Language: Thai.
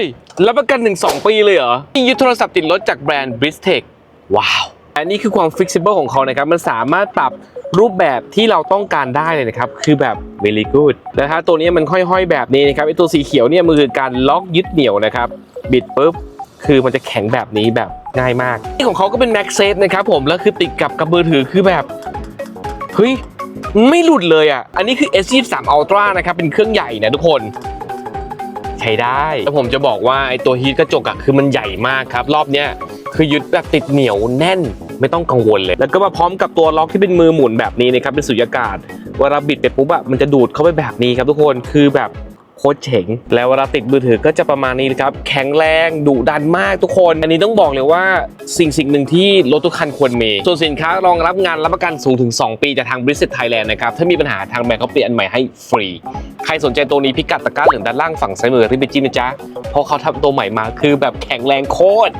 ย รับประกันถึง2ปีเลยเหรอนี่ยึดโทรศัพท์ติดรถจากแบรนด์ b r i s t e c h ว้าว อันนี้คือความ flexible ของเขานะครับ มันสามารถปรับรูปแบบที่เราต้องการได้เลยนะครับ คือแบบ very good นะฮะตัวนี้มันค่อยๆแบบนี้นะครับไอตัวสีเขียวเนี่ยมันคือการล็อกยึดเหนี่ยวนะครับ บิดปุ๊บคือมันจะแข็งแบบนี้แบบง่ายมาก ที่ของเขาก็เป็น MagSafe นะครับผมแล้วคือติดกับกับมือถือคือแบบเฮ้ยไม่หลุดเลยอะ อันนี้คือ S23 Ultra นะครับ เป็นเครื่องใหญ่นะทุกคน ใช้ได้แล้วผมจะบอกว่าไอตัวฮีทกระจกอะคือมันใหญ่มากครับ รอบเนี้ยคือยึดแบบติดเหนียวแน่นไม่ต้องกังวลเลย แล้วก็มาพร้อมกับตัวล็อกที่เป็นมือหมุนแบบนี้นะครับเป็นสุญญากาศเวลาบิดไปปุ๊บอะมันจะดูดเข้าไปแบบนี้ครับทุกคนคือแบบ โคตรเจ๋งแล้วเวลาติดมือถือก็จะประมาณนี้นะครับแข็งแรงดุดันมากทุกคน อันนี้ต้องบอกเลยว่าสิ่งสิ่งหนึ่งที่รถทุกคันควรมี ส่วนสินค้ารองรับงานรับประกันสูงถึง 2 ปีจากทางบริษัทไทยแลนด์นะครับถ้ามีปัญหาทางแบรนด์เขาเปลี่ยนอันใหม่ให้ฟรี ใครสนใจตัวนี้พิกัดตะกร้าเหลืองด้านล่างฝั่งซ้ายมือรีบไปจิ้มนะจ๊ะเพราะเขาทำตัวใหม่มาคือแบบแข็งแรงโคตร